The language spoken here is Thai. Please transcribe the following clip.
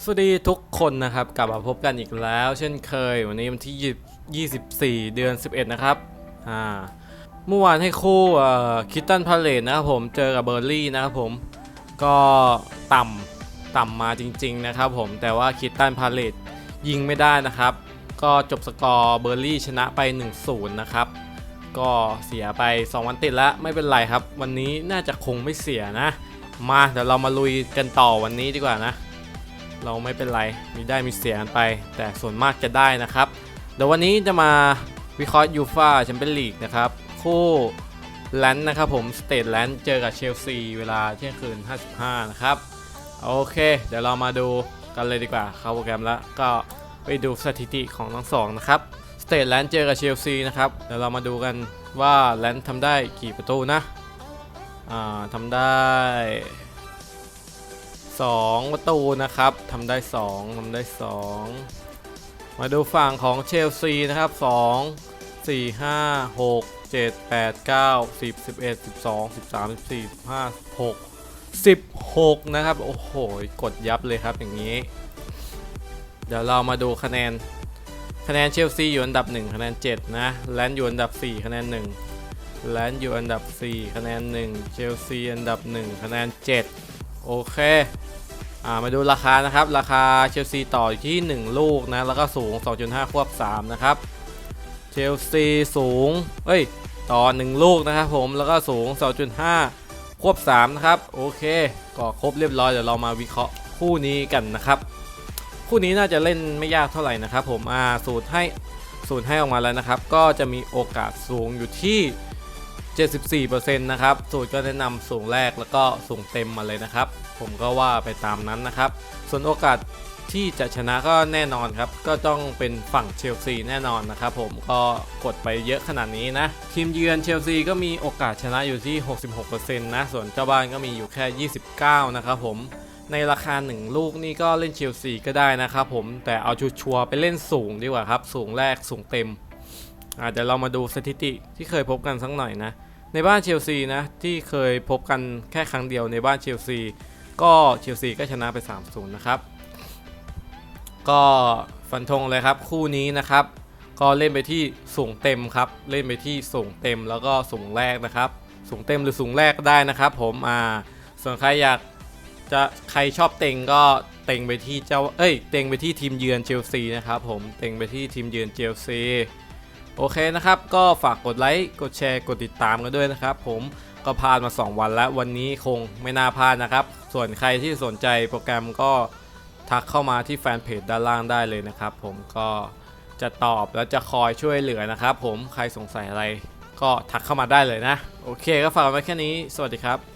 สวัสดีทุกคนนะครับ กลับมาพบกันอีกแล้ว เช่นเคย วันนี้วันที่ 24 เดือน 11 นะครับอ่าเมื่อวานให้คู่คิตตันพาเลตนะครับผมเจอกับเบอร์ลี่นะครับผมก็ต่ำต่ำมาจริง ๆ นะครับผมแต่ว่าคิตตันพาเลตยิงไม่ได้นะครับ ก็จบสกอร์เบอร์ลี่ชนะไป 1-0 นะครับ ก็เสียไป 2 วันติดแล้วไม่เป็นไรครับ วันนี้น่าจะคงไม่เสียนะ มาเดี๋ยวเรามาลุยกันต่อวันนี้ดีกว่านะ เราไม่เป็นไรมีได้มีเสียกันไป แต่ส่วนมากจะได้นะครับ เดี๋ยววันนี้จะมาวิเคราะห์ยูฟาแชมเปี้ยนลีกนะครับ คู่แลนด์นะครับผมสเตทแลนด์เจอกับเชลซีเวลาเที่ยงคืน 55 นะครับ โอเค เดี๋ยวเรามาดูกันเลยดีกว่าเข้าโปรแกรมแล้วก็ไปดูสถิติของทั้งสองนะครับสเตทแลนด์เจอกับเชลซีนะครับเดี๋ยวเรามาดูกันว่าแลนด์ทำได้กี่ประตูนะอ่าทำได้ 2 ประตูนะครับทำได้ 2ทำได้ 2 มาดูฝั่งของเชลซีนะครับ 2 4 5 6 7 8 9 10 11 12 13 14 15 6 16 นะครับ โอ้โห กดยับเลยครับอย่างนี้ เดี๋ยวเรามาดูคะแนน คะแนนเชลซีอยู่อันดับ 1 คะแนน 7 นะแลนด์อยู่อันดับ 4 คะแนน 1แลนด์อยู่อันดับ 4 คะแนน 1 เชลซีอันดับ 1 คะแนน 7 โอเคอ่ามาดูราคานะครับ ราคาเชลซีต่ออยู่ที่ 1 ลูกนะ แล้วก็สูง 2.5 ควบ 3 นะครับ เชลซีสูง เอ้ย ต่อ 1 ลูกนะครับผม แล้วก็สูง 2.5 ควบ 3 นะครับ โอเค ก็ครบเรียบร้อย เดี๋ยวเรามาวิเคราะห์คู่นี้กันนะครับ คู่นี้น่าจะเล่นไม่ยากเท่าไหร่นะครับผม อ่า สูตรให้ สูตรให้ออกมาแล้วนะครับ ก็จะมีโอกาสสูงอยู่ที่ 74%นะครับ สูตรก็แนะนำสูงแรกแล้วก็สูงเต็มมาเลยนะครับ ผมก็ว่าไปตามนั้นนะครับ ส่วนโอกาสที่จะชนะก็แน่นอนครับ ก็ต้องเป็นฝั่งเชลซีแน่นอนนะครับผมก็กดไปเยอะขนาดนี้นะ ทีมเยือนเชลซีก็มีโอกาสชนะอยู่ที่ 66%นะ ส่วนเจ้าบ้านก็มีอยู่แค่ 29 นะครับผมในราคา 1 ลูกนี่ก็เล่นเชลซีก็ได้นะครับผมแต่เอาชัวร์ไปเล่นสูงดีกว่าครับ สูงแรกสูงเต็มอาเดี๋ยวเรามาดูสถิติที่เคยพบกันสักหน่อยนะ ในบ้านเชลซีนะที่เคยพบกันแค่ครั้งเดียวในบ้านเชลซีก็เชลซีก็ชนะไป 3-0 นะครับ ก็ฟันธงเลยครับคู่นี้นะครับ ก็เล่นไปที่สูงเต็มครับ เล่นไปที่สูงเต็มแล้วก็สูงแรกนะครับ สูงเต็มหรือสูงแรกก็ได้นะครับ ผมอ่าส่วนใครอยากจะใครชอบเต็งก็เต็งไปที่เจ้าเอ้ยเต็งไปที่ทีมเยือนเชลซีนะครับผมเต็งไปที่ทีมเยือนเชลซี โอเคนะครับ ก็ฝากกดไลค์ กดแชร์ กดติดตามกันด้วยนะครับ ผมก็พลาดมา 2 วันแล้ว วันนี้คงไม่น่าพลาดนะครับ ส่วนใครที่สนใจโปรแกรมก็ทักเข้ามาที่แฟนเพจด้านล่างได้เลยนะครับ ผมก็จะตอบแล้วจะคอยช่วยเหลือนะครับ ผมใครสงสัยอะไรก็ทักเข้ามาได้เลยนะ โอเคก็ฝากไว้แค่นี้ สวัสดีครับ